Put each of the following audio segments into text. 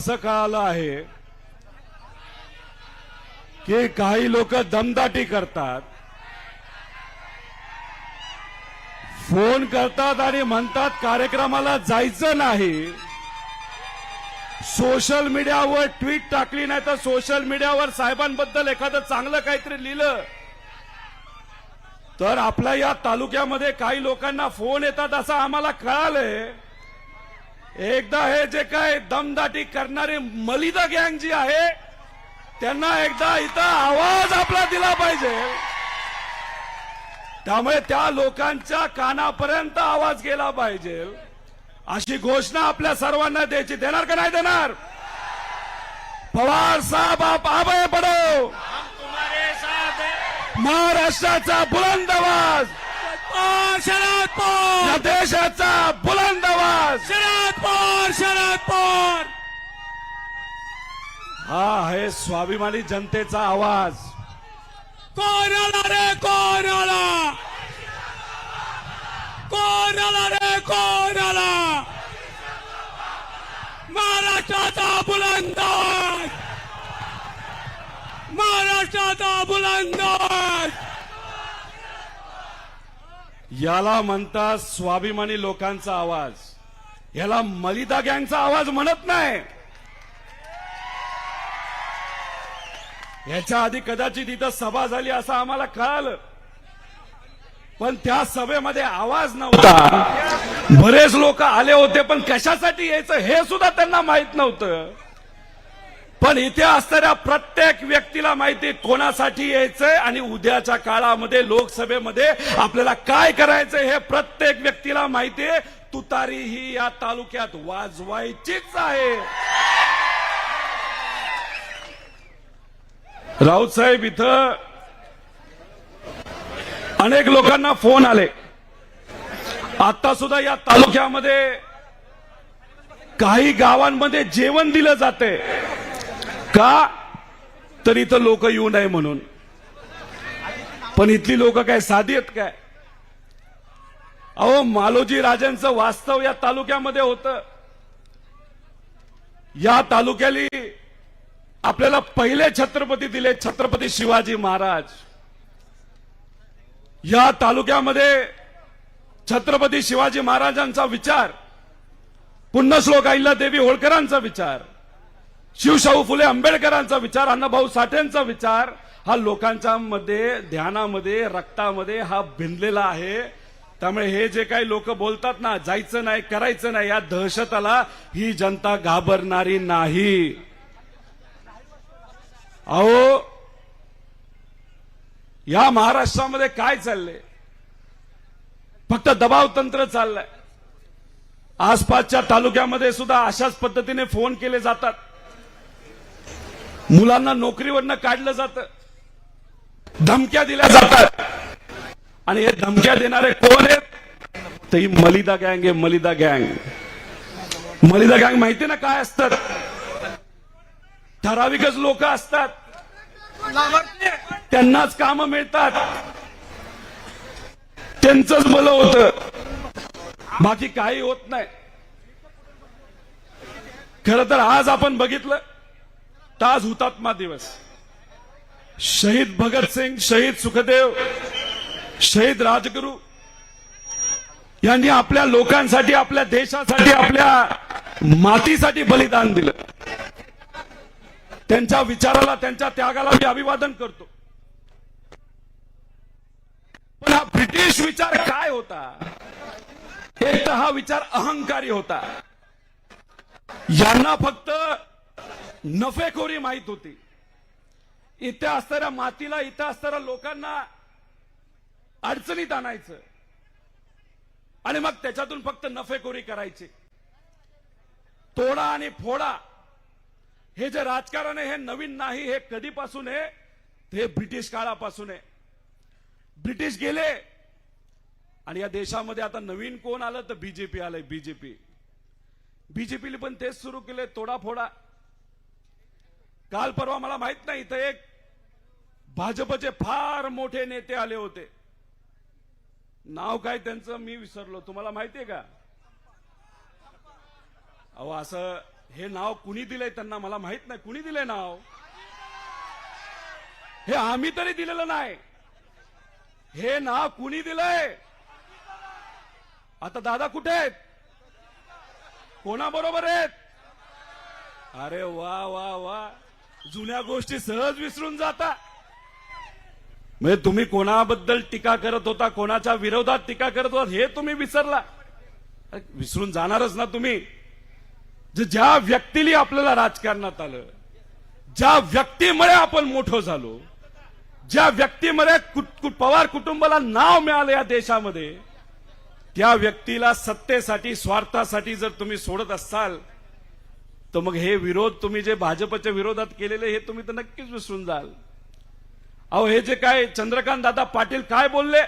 असं कळालं आहे की काही लोक दमदाटी करतात? फोन करतात आणि म्हणतात कार्यक्रमाला जायचं नाही. सोशल मीडियावर ट्विट टाकली नाही तर सोशल मीडियावर साहेबांबद्दल एखादं चांगलं काहीतरी लिहिलं. तर आपल्या या तालुक्यामध्ये काही लोकांना फोन येतात असं आम्हाला कळालंय. एकदा हे जे काय दमदाटी करणारी मलिदा गँग जी आहे त्यांना एकदा इथं आवाज आपला दिला पाहिजे. त्यामुळे त्या लोकांच्या कानापर्यंत आवाज गेला पाहिजे. अशी घोषणा आपल्या सर्वांना द्यायची. देणार का नाही देणार? पवार साहेब आप आबे पडो. तुम्हारे साथ हैं। महाराष्ट्राचा बुलंद आवाज शरद पवार! या देशाचा बुलंद आवाज. शरद पवार शरद पवार! हा आहे स्वाभिमानी जनतेचा आवाज. कोण आला रे कोण आला? कोण आला रे कोण आला? महाराष्ट्राचा बुलंद आवाज! महाराष्ट्राचा बुलंद आवाज! याला म्हणतात स्वाभिमानी लोकांचा आवाज. याला मलिदा गँगचा आवाज म्हणत नाही. याच्या आधी कदाचित इथं सभा झाली असं आम्हाला कळालं. पण त्या सभेमध्ये आवाज नव्हता. बरेच लोक आले होते पण कशासाठी यायचं हे सुद्धा त्यांना माहीत नव्हतं. पण इथे असणाऱ्या प्रत्येक व्यक्तीला माहिती कोणासाठी यायचंय आणि उद्याच्या काळामध्ये लोकसभेमध्ये आपल्याला काय करायचंय हे प्रत्येक व्यक्तीला माहिती आहे. तुतारी ही या तालुक्यात वाजवायचीच आहे. राऊत साहेब इथं अनेक लोकांना फोन आले. आता सुद्धा या तालुक्यामध्ये काही गावांमध्ये जेवण दिलं जाते का? तर इथं लोक येऊ नये म्हणून. पण इथली लोक काय साधी आहेत काय? अहो मालोजी राजांचं वास्तव या तालुक्यामध्ये होतं. या तालुक्याली आपल्याला पहिले छत्रपती दिले छत्रपती शिवाजी महाराज. या तालुक्यामध्ये छत्रपती शिवाजी महाराजांचा विचार पुण्यश्लोक देवी होळकरांचा विचार शिवशाहू फुले आंबेडकरांचा विचार अण्णाभाऊ साठेंचा विचार हा लोकांच्या मध्ये ध्यानामध्ये रक्तामध्ये हा भिनलेला आहे. त्यामुळे हे जे काही लोक बोलतात ना जायचं नाही करायचं नाही या दहशताला ही जनता घाबरणारी नाही. अहो या महाराष्ट्रामध्ये काय चाललंय? फक्त दबाव तंत्र चाललंय. आसपासच्या तालुक्यामध्ये सुद्धा अशाच पद्धतीने फोन केले जातात. मुलांना नोकरीवरनं काढलं जातं. धमक्या दिल्या जातात. आणि हे धमक्या देणारे कोण आहेत? तर ही मलिदा गँग आहे मलिदा गँग. मलिदा गँग माहिती ना काय असतात? ठराविकच लोक असतात. त्यांनाच काम मिळतात. त्यांचंच भलं होत. बाकी काही होत नाही. खर तर आज आपण बघितलं ताज हुतात्मा दिवस. शहीद भगतसिंग शहीद सुखदेव शहीद राजगुरू यांनी आपल्या लोकांसाठी आपल्या देशासाठी आपल्या मातीसाठी बलिदान दिलं. त्यांच्या विचाराला त्यांच्या त्यागाला मी अभिवादन करतो. पण हा ब्रिटिश विचार काय होता? एक तर हा विचार अहंकारी होता. यांना फक्त नफेखोरी माहीत होती. इथे असणाऱ्या मातीला इथं असणाऱ्या लोकांना अडचणीत आणायचं. आणि मग त्याच्यातून फक्त नफेखोरी करायची. तोडा आणि फोडा हे जे राजकारण आहे हे नवीन नाही हे कधीपासून आहे? हे ब्रिटिश काळापासून आहे. ब्रिटिश गेले आणि या देशामध्ये आता नवीन कोण आलं तर बीजेपी आलंय बीजेपी बीजेपीने पण तेच सुरू केले तोडाफोडा. काल परवा मला माहीत नाही इथं एक भाजपचे फार मोठे नेते आले होते. नाव काय त्यांचं मी विसरलो. तुम्हाला माहितीये का? अहो असं हे नाव कुणी दिलंय त्यांना मला माहीत नाही. कुणी दिलंय नाव? हे आम्ही तरी दिलेलं नाही. हे नाव कुणी दिलंय? आता दादा कुठे आहेत? कोणाबरोबर आहेत? अरे वा वा वा. जुन्या गोष्टी सहज विसरून जाता. म्हणजे तुम्ही कोणाबद्दल टीका करत होता कोणाच्या विरोधात टीका करत होता हे तुम्ही विसरला. विसरून जाणारच ना तुम्ही. ज्या व्यक्तीने आपल्याला राजकारणात आलं ज्या व्यक्तीमुळे आपण मोठं झालो ज्या व्यक्तीमुळे कुट- पवार कुटुंबाला नाव मिळालं या देशामध्ये त्या व्यक्तीला सत्तेसाठी स्वार्थासाठी जर तुम्ही सोडत असाल तर मग हे विरोध तुम्ही जे भाजपच्या विरोधात केलेले हे तुम्ही तर नक्कीच विसरून जाल. अहो हे जे काय चंद्रकांत दादा पाटील काय बोलले?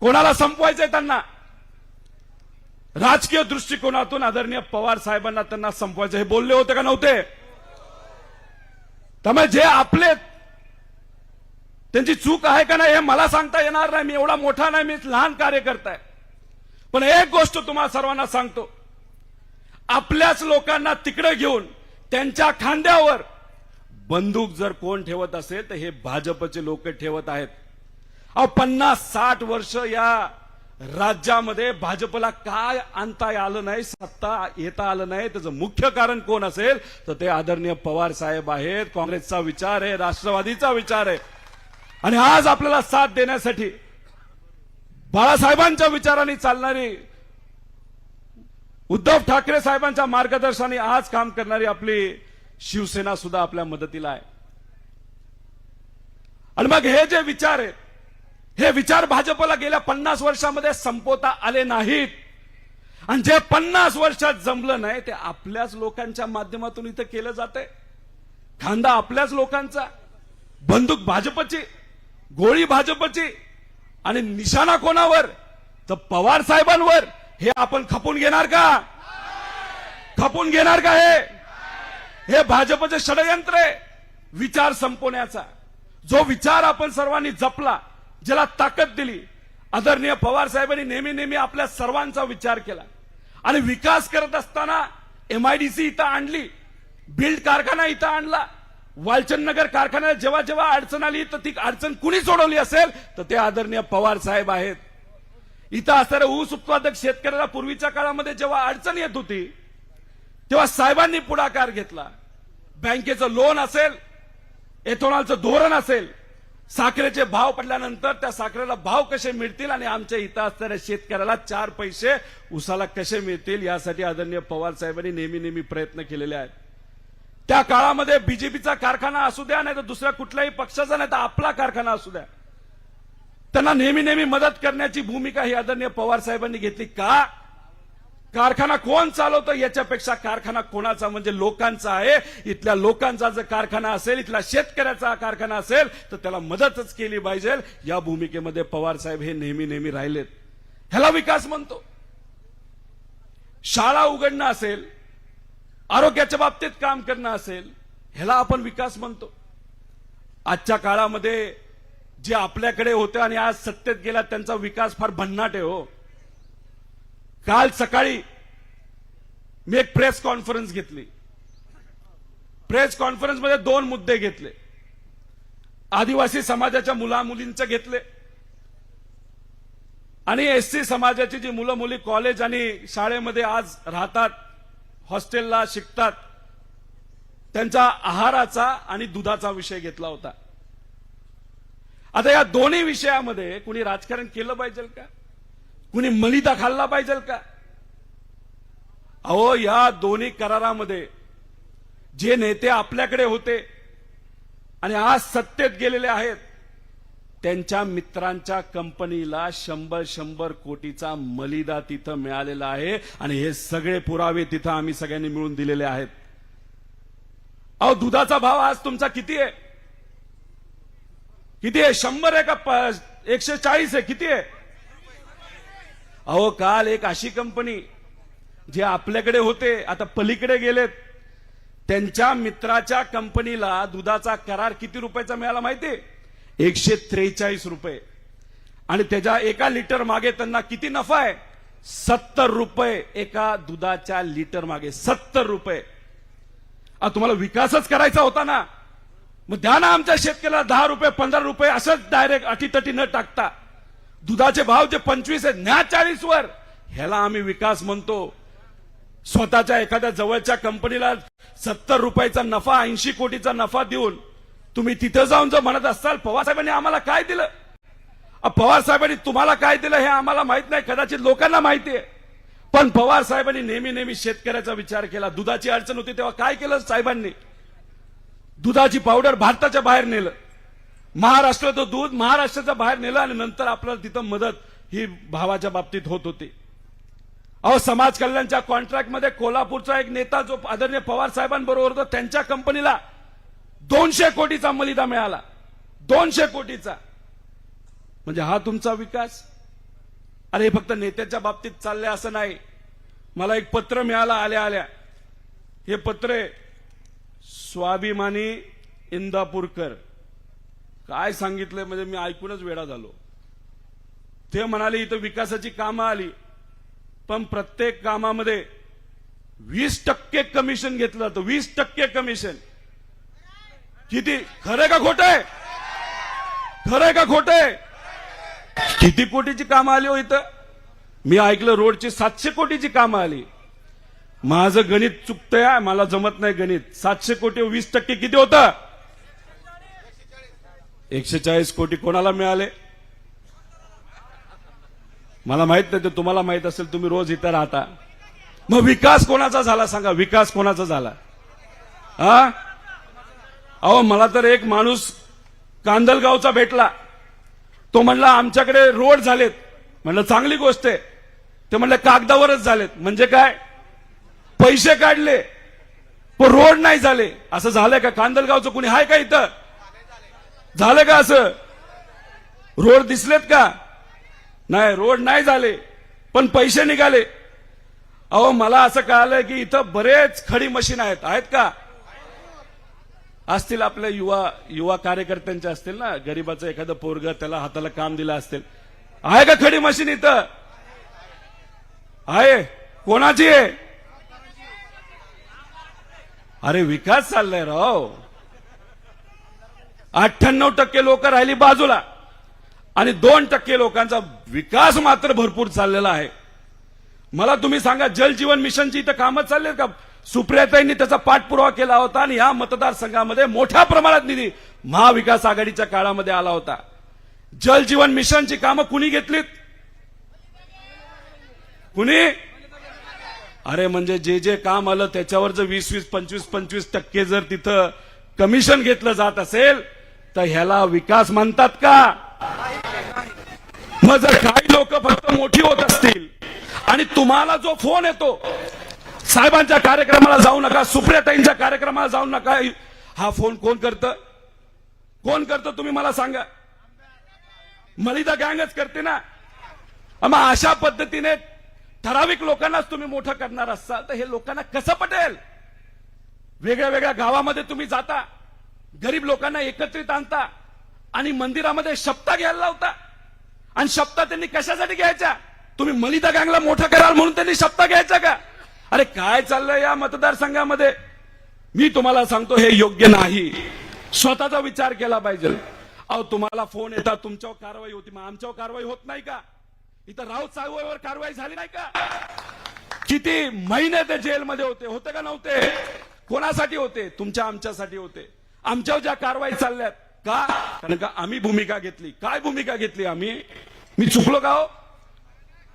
कोणाला संपवायचंय त्यांना? राजकीय दृष्टिकोनातून आदरणीय पवार साहेबांना त्यांना संपवायचं हे बोलले होते का नव्हते? त्यामुळे जे आपले त्यांची चूक आहे का नाही हे मला सांगता येणार नाही. मी एवढा मोठा नाही मी लहान कार्यकर्ता आहे. पण एक गोष्ट तुम्हाला सर्वांना सांगतो. आपल्याच लोकांना तिकडे घेऊन त्यांच्या खांद्यावर बंदूक जर कोण ठेवत असेल तर हे भाजपचे लोक ठेवत आहेत. अहो पन्नास साठ वर्ष या राज्यामध्ये भाजपला काय आणता आलं नाही सत्ता येता आलं नाही त्याचं मुख्य कारण कोण असेल तर ते आदरणीय पवार साहेब आहेत. काँग्रेसचा विचार आहे राष्ट्रवादीचा विचार आहे. आणि आज आपल्याला साथ देण्यासाठी बाळासाहेबांच्या विचारांनी चालणारी उद्धव ठाकरे साहेबांच्या मार्गदर्शनाने आज काम करणारी आपली शिवसेना सुद्धा आपल्या मदतीला आहे. आणि मग हे जे विचार आहेत हे विचार भाजपला गेल्या पन्नास वर्षामध्ये संपवता आले नाहीत. आणि जे पन्नास वर्षात जमलं नाही ते आपल्याच लोकांच्या माध्यमातून इथं केलं जाते खांदा आपल्याच लोकांचा बंदूक भाजपची गोळी भाजपची आणि निशाणा कोणावर? तर पवार साहेबांवर. हे आपण खपून घेणार का? खपून घेणार का हे? हे भाजपचे षडयंत्र आहे. विचार संपवण्याचा. जो विचार आपण सर्वांनी जपला ज्याला ताकद दिली आदरणीय पवार साहेबांनी नेहमी नेहमी आपल्या सर्वांचा विचार केला. आणि विकास करत असताना एमआयडीसी इथं आणली बिल्ड कारखाना इथं आणला. वालचंदनगर कारखान्याला जेव्हा जेव्हा अडचण आली तर ती अडचण कुणी सोडवली असेल तर ते आदरणीय पवार साहेब आहेत. इथं असणाऱ्या ऊस उत्पादक शेतकऱ्याला पूर्वीच्या काळामध्ये जेव्हा अडचण येत होती तेव्हा साहेबांनी पुढाकार घेतला. बँकेचं लोन असेल एथोनॉलचं धोरण असेल साखरेचे भाव पडल्यानंतर त्या साखरेला भाव कसे मिळतील आणि आमच्या इथं असणाऱ्या शेतकऱ्याला चार पैसे उसाला कसे मिळतील यासाठी आदरणीय पवार साहेबांनी नेहमी नेहमी प्रयत्न केलेले आहेत. त्या काळामध्ये बीजेपीचा कारखाना असू द्या नाही तर दुसऱ्या कुठल्याही पक्षाचा नाही तर आपला कारखाना असू द्या. त्यांना नेहमी नेहमी मदत करण्याची भूमिका ही आदरणीय पवार साहेबांनी घेतली का? कारखाना कोण चालवतो याच्यापेक्षा कारखाना कोणाचा? म्हणजे लोकांचा आहे. इथल्या लोकांचा जर कारखाना असेल इथल्या शेतकऱ्याचा कारखाना असेल तर त्याला मदतच केली पाहिजे. या भूमिकेमध्ये पवार साहेब हे नेहमी नेहमी राहिलेत. ह्याला विकास म्हणतो. शाळा उघडणं असेल आरोग्याच्या बाबतीत काम करणं असेल ह्याला आपण विकास म्हणतो. आजच्या काळामध्ये जे आपल्याकडे होते आणि आज सत्तेत गेला त्यांचा विकास फार भन्नाट आहे हो. काल सकाळी मी एक प्रेस कॉन्फरन्स घेतली. प्रेस कॉन्फरन्समध्ये दोन मुद्दे घेतले. आदिवासी समाजाच्या मुला मुलींचे घेतले. आणि एससी समाजाची जी मुलं मुली कॉलेज आणि शाळेमध्ये आज राहतात हॉस्टेलला शिकतात त्यांचा आहाराचा आणि दुधाचा विषय घेतला होता. आता या दोन्ही विषयामध्ये कुणी राजकारण केलं पाहिजे का? कुणी मलिदा खाल्ला पाहिजे का? अहो या दोन्ही करारामध्ये जे नेते आपल्याकडे होते आणि आज सत्तेत गेलेले आहेत त्यांच्या मित्रांच्या कंपनीला शंभर शंभर कोटीचा मलिदा तिथं मिळालेला आहे आणि हे सगळे पुरावे तिथं आम्ही सगळ्यांनी मिळून दिलेले आहेत. अहो दुधाचा भाव आज तुमचा किती आहे? किती आहे? शंभर आहे का एकशे चाळीस आहे? किती आहे? अहो काल एक अशी कंपनी जे आपल्याकडे होते आता पलीकडे गेलेत. त्यांच्या मित्राच्या कंपनीला दुधाचा करार किती रुपयाचा मिळाला माहिती एकशे त्रेचाळीस रुपये. आणि त्याच्या एका लिटर मागे त्यांना किती नफा आहे? सत्तर रुपये एका दुधाच्या लिटर मागे. सत्तर रुपये. तुम्हाला विकासच करायचा होता ना? मग द्या ना आमच्या शेतकऱ्याला दहा रुपये पंधरा रुपये असंच डायरेक्ट अटीतटी न टाकता. दुधाचे भाव जे पंचवीस आहेत न्या चाळीस वर. ह्याला आम्ही विकास म्हणतो. स्वतःच्या एखाद्या जवळच्या कंपनीला सत्तर रुपयाचा नफा ऐंशी कोटीचा नफा देऊन तुम्ही तिथं जाऊन जर म्हणत असाल पवार साहेबांनी आम्हाला काय दिलं? पवार साहेबांनी तुम्हाला काय दिलं हे आम्हाला माहीत नाही कदाचित लोकांना माहिती आहे. पण पवार साहेबांनी नेहमी नेहमी शेतकऱ्याचा विचार केला. दुधाची अडचण होती तेव्हा काय केलं साहेबांनी? दुधाची पावडर भारताच्या बाहेर नेलं. महाराष्ट्राचं दूध महाराष्ट्राच्या बाहेर नेलं आणि नंतर आपल्याला तिथं मदत ही भावाच्या बाबतीत होत होती. अहो समाज कल्याणच्या कॉन्ट्रॅक्टमध्ये कोल्हापूरचा एक नेता जो आदरणीय पवार साहेबांबरोबर होता त्यांच्या कंपनीला दोनशे कोटीचा मलिदा मिळाला. दोनशे कोटीचा. म्हणजे हा तुमचा विकास? अरे हे फक्त नेत्याच्या बाबतीत चाललंय असं नाही. मला एक पत्र मिळालं आल्या आल्या. हे पत्र आहे स्वाभिमानी इंदापूरकर. काय सांगितलंय म्हणजे मी ऐकूनच वेळा झालो. ते म्हणाले इथं विकासाची कामं आली पण प्रत्येक कामामध्ये वीस टक्के कमिशन घेतलं जातं वीस टक्के कमिशन. किती? खरं का खोट आहे? खरंय का खोट आहे? किती कोटीची कामं आली हो इथं? मी ऐकलं रोडची सातशे कोटीची कामं आली. माझं गणित चुकतंय मला जमत नाही गणित. सातशे कोटी वीस टक्के किती होतं? एकशे चाळीस कोटी कोणाला मिळाले? मला माहीत नाही ते तुम्हाला माहीत असेल तुम्ही रोज इथं राहता. मग विकास कोणाचा झाला सांगा? विकास कोणाचा झाला? हा? अहो मला तर एक माणूस कांदलगावचा भेटला. तो म्हणला आमच्याकडे रोड झालेत. म्हणलं चांगली गोष्ट आहे. ते म्हणलं कागदावरच झालेत. म्हणजे काय? पैसे काढले पण रोड नाही झाले. असं झालंय का? कांदलगावचं कुणी आहे का इथं? झालं का असं? रोड दिसलेत का? नाही रोड नाही झाले पण पैसे निघाले. अहो मला असं कळालं की इथं बरेच खडी मशीन आहेत. आहेत का? असतील आपल्या युवा युवा कार्यकर्त्यांचे असतील ना? गरीबाचं एखादं पोरग त्याला हाताला काम दिलं असतील. आहे का खडी मशीन इथं? आहे. कोणाची आहे? अरे विकास चाललाय राव. अठ्ठ्याण्णव टक्के लोक राहिली बाजूला. आणि दोन टक्के लोकांचा विकास मात्र भरपूर चाललेला आहे. मला तुम्ही सांगा जल जीवन मिशनची इथं कामं चालले का? सुप्रियाताईंनी त्याचा पाठपुरावा केला होता आणि या मतदारसंघामध्ये मोठ्या प्रमाणात निधी महाविकास आघाडीच्या काळामध्ये आला होता. जल जीवन मिशनची कामं कुणी घेतलीत? कुणी? अरे म्हणजे जे जे काम आलं त्याच्यावर जर वीस वीस पंचवीस पंचवीस टक्के जर तिथं कमिशन घेतलं जात असेल तर ह्याला विकास म्हणतात का? मग जर काही लोक फक्त मोठी होत असतील आणि तुम्हाला जो फोन येतो साहेबांच्या कार्यक्रमाला जाऊ नका सुप्रियाताईंच्या कार्यक्रमाला जाऊ नका हा फोन कोण करतं? कोण करतं तुम्ही मला सांगा? मलिदा गँगच करते ना. मग अशा पद्धतीने ठराविक लोकांनाच तुम्ही मोठं करणार असाल तर हे लोकांना कसं पटेल? वेगळ्या वेगळ्या गावामध्ये तुम्ही जाता गरीब लोकांना एकत्रित आणता आणि मंदिरामध्ये शपथा घ्यायला लावता. आणि शपथा त्यांनी कशासाठी घ्यायच्या? तुम्ही मलिता गँगला मोठा कराल म्हणून त्यांनी शपथा घ्यायचा का? अरे काय चाललंय या मतदारसंघामध्ये? मी तुम्हाला सांगतो हे योग्य नाही. स्वतःचा विचार केला पाहिजे. अहो तुम्हाला फोन येतात तुमच्यावर कारवाई होती मग आमच्यावर कारवाई होत नाही का? इथं राऊत साहेबांवर कारवाई झाली नाही का? किती महिने ते जेलमध्ये होते. होते का नव्हते? कोणासाठी होते? तुमच्या आमच्यासाठी होते. आमच्यावर ज्या कारवाई चालल्यात का? कारण का आम्ही भूमिका घेतली. काय भूमिका घेतली आम्ही? मी चुकलो का हो?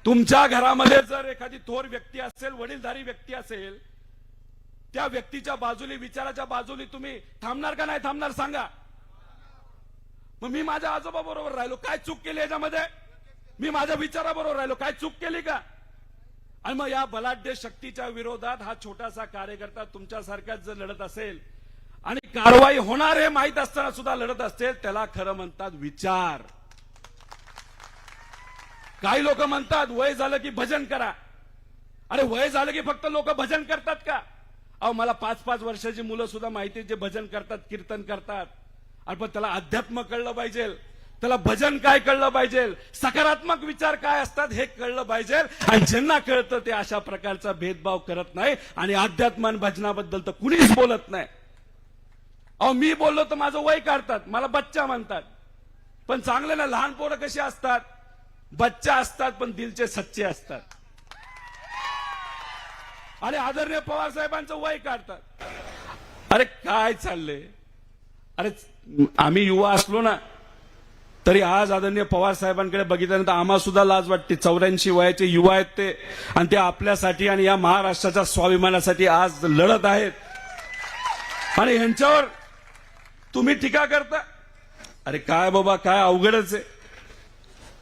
तुमच्या घरामध्ये जर एखादी थोर व्यक्ती असेल वडीलधारी व्यक्ती असेल त्या व्यक्तीच्या बाजूने विचाराच्या बाजूने तुम्ही थांबणार का नाही थांबणार सांगा. मग मी माझ्या आजोबा बरोबर राहिलो. काय चूक केली याच्यामध्ये? मी माझ्या विचाराबरोबर राहिलो. काय चूक केली का? आणि मग या बलाढ्य शक्तीच्या विरोधात हा छोटासा कार्यकर्ता तुमच्यासारखाच जर लढत असेल आणि कारवाई होणार हे माहीत असताना सुद्धा लढत असेल त्याला खरं म्हणतात विचार. काही लोक म्हणतात वय झालं की भजन करा. अरे वय झालं की फक्त लोक भजन करतात का? अहो मला पाच पाच वर्षाची मुलं सुद्धा माहिती जे भजन करतात कीर्तन करतात. अरे पण त्याला अध्यात्म कळलं पाहिजे. त्याला भजन काय कळलं पाहिजे? सकारात्मक विचार काय असतात हे कळलं पाहिजे. आणि ज्यांना कळतं ते अशा प्रकारचा भेदभाव करत नाही आणि अध्यात्म भजनाबद्दल तर कुणीच बोलत नाही. अहो मी बोललो तर माझं वय काढतात. मला बच्चा म्हणतात. पण चांगले ना लहान पोरं कशी असतात? बच्चा असतात पण दिलचे सच्चे असतात. आणि आदरणीय पवार साहेबांचं वय काढतात. अरे काय चाललंय? अरे आम्ही युवा असलो ना तरी आज आदरणीय पवार साहेबांकडे बघितल्यानंतर आम्हाला सुद्धा लाज वाटते. चौऱ्याऐंशी वयाचे युवा आहेत ते. आणि ते आपल्यासाठी आणि या महाराष्ट्राच्या स्वाभिमानासाठी आज लढत आहेत. आणि ह्यांच्यावर तुम्ही टीका करता. अरे काय बाबा काय अवघडच आहे.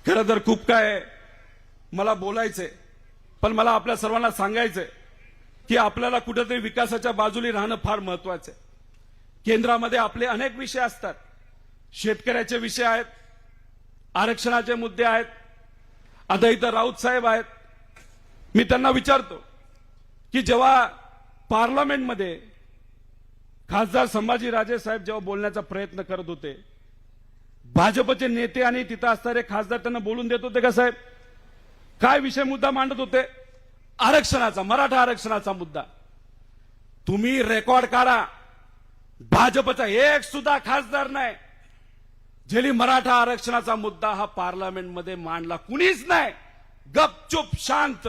खरं तर खूप काय आहे. मला बोलायचंय. पण मला आपल्या सर्वांना सांगायचंय की आपल्याला कुठेतरी विकासाच्या बाजूला राहणं फार महत्वाचं आहे. केंद्रामध्ये आपले अनेक विषय असतात. शेतकऱ्याचे विषय आहेत. आरक्षणाचे मुद्दे आहेत. आता इथं राऊत साहेब आहेत. मी त्यांना विचारतो की जेव्हा पार्लमेंटमध्ये खासदार संभाजी राजे साहेब जेव्हा बोलण्याचा प्रयत्न करत होते भाजपचे नेते आणि तिथं असणारे खासदार त्यांना बोलून देत होते का साहेब? काय विषय मुद्दा मांडत होते? आरक्षणाचा मराठा आरक्षणाचा मुद्दा. तुम्ही रेकॉर्ड काढा. भाजपचा एक सुद्धा खासदार नाही. जरी मराठा आरक्षणाचा मुद्दा हा पार्लमेंटमध्ये मांडला कुणीच नाही. गपचूप शांत.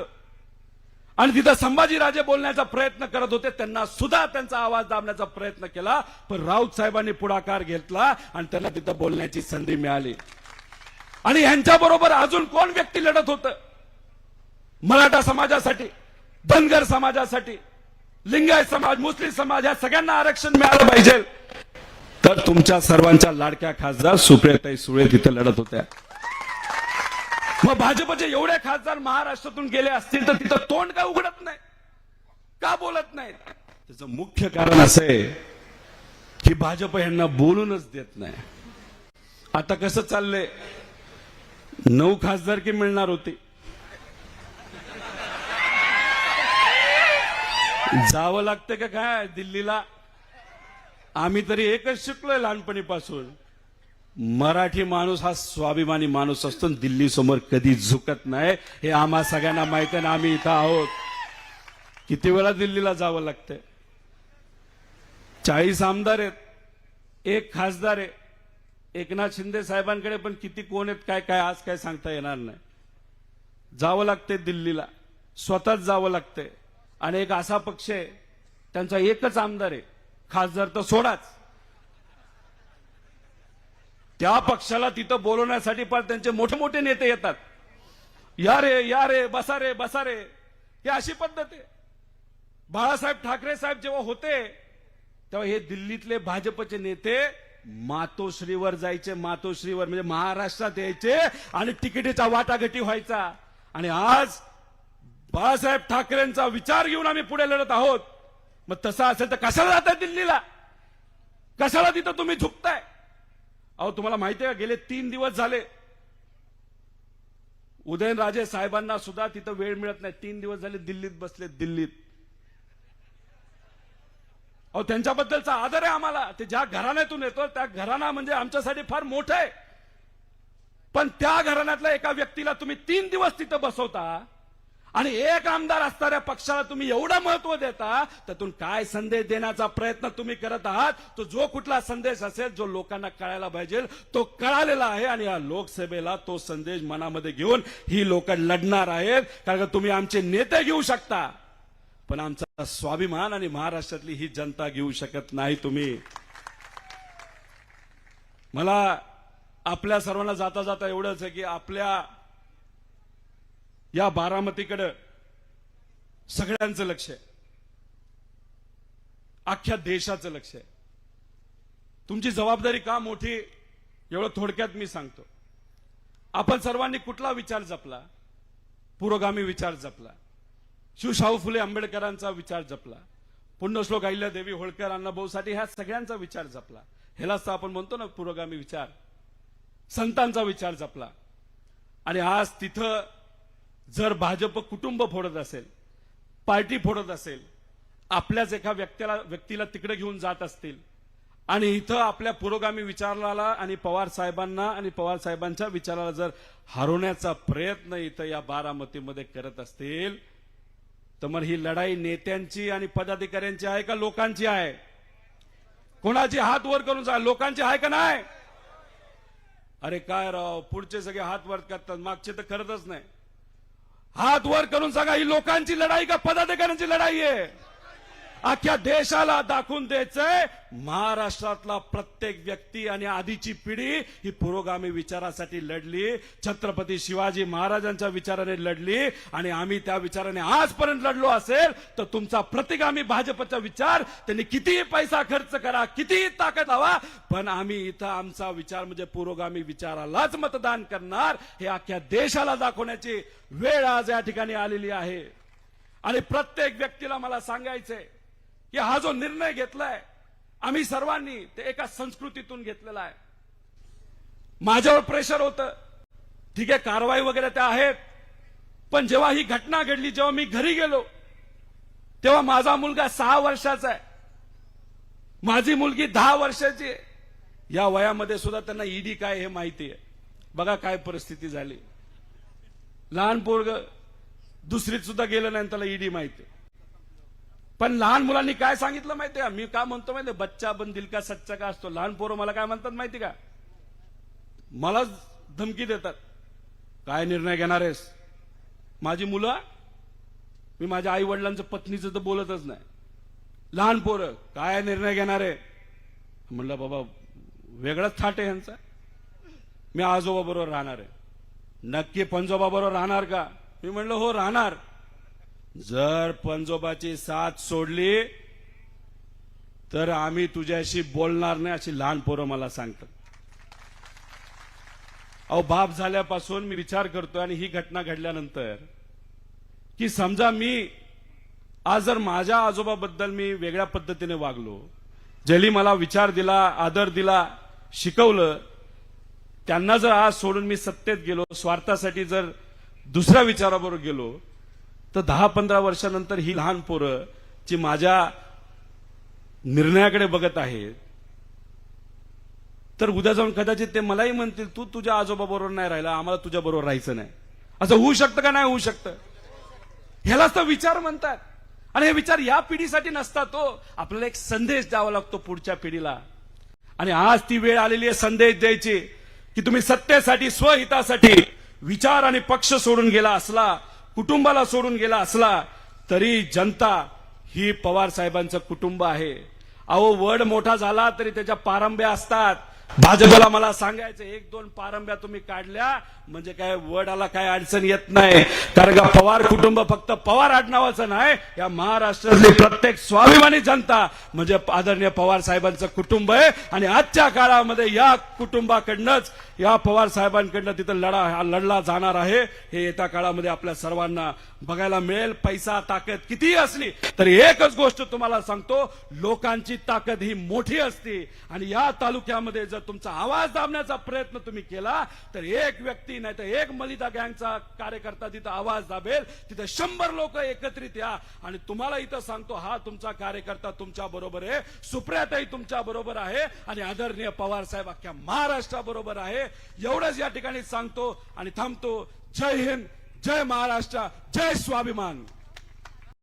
आणि तिथं संभाजीराजे बोलण्याचा प्रयत्न करत होते त्यांना सुद्धा त्यांचा आवाज दाबण्याचा प्रयत्न केला पण राऊत साहेबांनी पुढाकार घेतला आणि त्यांना तिथं बोलण्याची संधी मिळाली. आणि यांच्याबरोबर अजून कोण व्यक्ती लढत होत? मराठा समाजासाठी धनगर समाजासाठी लिंगायत समाज मुस्लिम समाज या सगळ्यांना आरक्षण मिळालं पाहिजे. तर तुमच्या सर्वांच्या लाडक्या खासदार सुप्रियाताई सुळे तिथे लढत होत्या. मग भाजपचे एवढे खासदार महाराष्ट्रातून गेले असतील तर तिथं तोंड का उघडत नाही? का बोलत नाही त्याचं मुख्य कारण असं आहे की भाजप यांना बोलूनच देत नाही. आता कसं चाललंय? नऊ खासदार की मिळणार होती. जावं लागतं का काय दिल्लीला? आम्ही तरी एकच शिकलोय लहानपणीपासून. मराठी माणूस हा स्वाभिमानी माणूस असतो दिल्ली समोर कधी झुकत नाही. हे आम्हा सगळ्यांना माहिती आहे ना आम्ही इथं आहोत. किती वेळा दिल्लीला जावं लागतंय? चाळीस आमदार आहेत. एक खासदार आहे. एकनाथ शिंदे साहेबांकडे पण किती कोण आहेत काय काय आज काय सांगता येणार नाही. जावं लागतंय दिल्लीला. स्वतःच जावं लागतंय. आणि एक असा पक्ष आहे. त्यांचा एकच आमदार आहे. खासदार तर सोडाच. त्या पक्षाला तिथं बोलवण्यासाठी पण त्यांचे मोठे मोठे नेते येतात. या रे या रे बसा रे बसा रे. ही अशी पद्धत आहे. बाळासाहेब ठाकरे साहेब जेव्हा होते तेव्हा हे दिल्लीतले भाजपचे नेते मातोश्रीवर जायचे मातोश्रीवर म्हणजे महाराष्ट्रात यायचे आणि तिकिटीचा वाटाघटी व्हायचा. आणि आज बाळासाहेब ठाकरेंचा विचार घेऊन आम्ही पुढे लढत आहोत. मग तसं असेल तर कशाला जाताय दिल्लीला? कशाला तिथं तुम्ही झुकताय? अहो तुम्हाला माहिती आहे का? गेले तीन दिवस झाले. उदयनराजे साहेबांना सुद्धा तिथं वेळ मिळत नाही. तीन दिवस झाले दिल्लीत बसले दिल्लीत. अहो त्यांच्याबद्दलचा आदर आहे आम्हाला. ते ज्या घराण्यातून येतो त्या घराणा म्हणजे आमच्यासाठी फार मोठं आहे. पण त्या घराण्यातल्या एका व्यक्तीला तुम्ही तीन दिवस तिथं बसवता आणि एक आमदार असणाऱ्या पक्षाला तुम्ही एवढं महत्त्व देता त्यातून काय संदेश देण्याचा प्रयत्न तुम्ही करत आहात? तो जो कुठला संदेश असेल जो लोकांना कळायला पाहिजे तो कळालेला आहे आणि या लोकसभेला तो संदेश मनामध्ये घेऊन ही लोक लढणार आहेत. कारण का तुम्ही आमचे नेते घेऊ शकता पण आमचा स्वाभिमान आणि महाराष्ट्रातली ही जनता घेऊ शकत नाही तुम्ही. मला आपल्या सर्वांना जाता जाता एवढंच आहे की आपल्या या बारामतीकडं सगळ्यांचं लक्ष आहे. अख्ख्या देशाचं लक्ष आहे. तुमची जबाबदारी का मोठी एवढं थोडक्यात मी सांगतो. आपण सर्वांनी कुठला विचार जपला? पुरोगामी विचार जपला. शिवशाहू फुले आंबेडकरांचा विचार जपला. पुण्यश्लोक देवी होळकर अण्णाभाऊसाठी ह्या सगळ्यांचा विचार जपला. ह्यालाच तर आपण म्हणतो ना पुरोगामी विचार. संतांचा विचार जपला. आणि आज तिथं जर भाजप कुटुंब फोडत असेल पार्टी फोडत असेल आपल्याच एका व्यक्तीला व्यक्तीला तिकडे घेऊन जात असतील आणि इथं आपल्या पुरोगामी विचाराला आणि पवार साहेबांना आणि पवार साहेबांच्या विचाराला जर हरवण्याचा प्रयत्न इथं या बारामतीमध्ये करत असतील तर मग ही लढाई नेत्यांची आणि पदाधिकाऱ्यांची आहे का लोकांची आहे? कोणाची हात वर करून जा लोकांची आहे का नाही? अरे काय राव पुढचे सगळे हात वर करतात मागचे तर करतच नाही. हात वर करून सांगा ही लोकांची लढाई का पदाधिकाऱ्यांची लढाई आहे? अख्ख्या देशाला दाखवून द्यायचंय महाराष्ट्रातला प्रत्येक व्यक्ती आणि आधीची पिढी ही पुरोगामी विचारासाठी लढली छत्रपती शिवाजी महाराजांच्या विचाराने लढली आणि आम्ही त्या विचाराने आजपर्यंत लढलो असेल तर तुमचा प्रतिगामी भाजपचा विचार त्यांनी कितीही पैसा खर्च करा कितीही ताकद हवा पण आम्ही इथं आमचा विचार म्हणजे पुरोगामी विचारालाच मतदान करणार हे अख्ख्या देशाला दाखवण्याची वेळ आज या ठिकाणी आलेली आहे. आणि प्रत्येक व्यक्तीला मला सांगायचंय की हा जो निर्णय घेतलाय आम्ही सर्वांनी ते एका संस्कृतीतून घेतलेला आहे. माझ्यावर प्रेशर होतं. ठीक आहे कारवाई वगैरे त्या आहेत. पण जेव्हा ही घटना घडली जेव्हा मी घरी गेलो तेव्हा माझा मुलगा सहा वर्षाचा आहे. माझी मुलगी दहा वर्षाची आहे. या वयामध्ये सुद्धा त्यांना ईडी काय हे माहिती आहे. बघा काय परिस्थिती झाली. लहान पोरग दुसरीत सुद्धा गेलं नाही त्याला ईडी माहिती आहे. पण लहान मुलांनी काय सांगितलं माहितीये का? मी का म्हणतो माहितीये? बच्चा बन दिल का सच्चा का असतो? लहान पोरं मला काय म्हणतात माहिती का? मला धमकी देतात. काय निर्णय घेणार आहेस? माझी मुलं मी माझ्या आई वडिलांचं पत्नीचं तर बोलतच नाही. लहान पोरं काय निर्णय घेणार आहे? म्हणलं बाबा वेगळाच थाट आहे यांचा मी आजोबा बरोबर राहणार आहे. नक्की पंजोबा बरोबर राहणार का? मी म्हणलं हो राहणार. जर पंजोबाची साथ सोडली तर आम्ही तुझ्याशी बोलणार नाही अशी लहान पोरं मला सांगतात. अहो बाप झाल्यापासून मी विचार करतो आणि ही घटना घडल्यानंतर की समजा मी आज जर माझ्या आजोबाबद्दल मी वेगळ्या पद्धतीने वागलो ज्यांनी मला विचार दिला आदर दिला शिकवलं त्यांना जर आज सोडून मी सत्तेत गेलो स्वार्थासाठी जर दुसऱ्या विचाराबरोबर गेलो तर दहा पंधरा वर्षानंतर ही लहान पोरं जी माझ्या निर्णयाकडे बघत आहेत तर उद्या जाऊन कदाचित ते मलाही म्हणतील तू तुझ्या आजोबा बरोबर नाही राहिला आम्हाला तुझ्या बरोबर राहायचं नाही. असं होऊ शकतं का नाही होऊ शकतं? ह्यालाच तर विचार म्हणतात. आणि हे विचार या पिढीसाठी नसतात तो आपल्याला एक संदेश द्यावा लागतो पुढच्या पिढीला. आणि आज ती वेळ आलेली आहे संदेश द्यायची की तुम्ही सत्तेसाठी स्वहितासाठी विचार आणि पक्ष सोडून गेला असला कुटुंबाला सोडून गेला असला तरी जनता ही पवार साहेबांचं कुटुंब आहे. अहो वड मोठा झाला तरी त्याच्या पारंब्या असतात. भाजपला मला सांगायचं एक दोन पारंब्या तुम्ही काढल्या म्हणजे काय वडाला काय अडचण येत नाही. कारण का पवार कुटुंब फक्त पवार आडनावाचं नाही या महाराष्ट्रातली प्रत्येक स्वाभिमानी जनता म्हणजे आदरणीय पवार साहेबांचं कुटुंब आहे. आणि आजच्या काळामध्ये या कुटुंबाकडनंच या पवार साहेबांकडनं तिथं लढा लढला जाणार आहे. हे येत्या काळामध्ये आपल्या सर्वांना बघायला मिळेल. पैसा ताकद कितीही असली तरी एकच गोष्ट तुम्हाला सांगतो लोकांची ताकद ही मोठी असते. आणि या तालुक्यामध्ये जर तुमचा आवाज दाबण्याचा प्रयत्न तुम्ही केला तर एक व्यक्ती नाही तर एक मलिता गँगचा कार्यकर्ता तिथं आवाज दाबेल. तिथं शंभर लोक एकत्रित या. आणि तुम्हाला इथं सांगतो हा तुमचा कार्यकर्ता तुमच्या बरोबर आहे. सुप्रियाताई तुमच्या बरोबर आहे. आणि आदरणीय पवार साहेब अख्ख्या महाराष्ट्राबरोबर आहे. एवढंच या ठिकाणी सांगतो आणि थांबतो. जय हिंद जय महाराष्ट्र जय स्वाभिमान.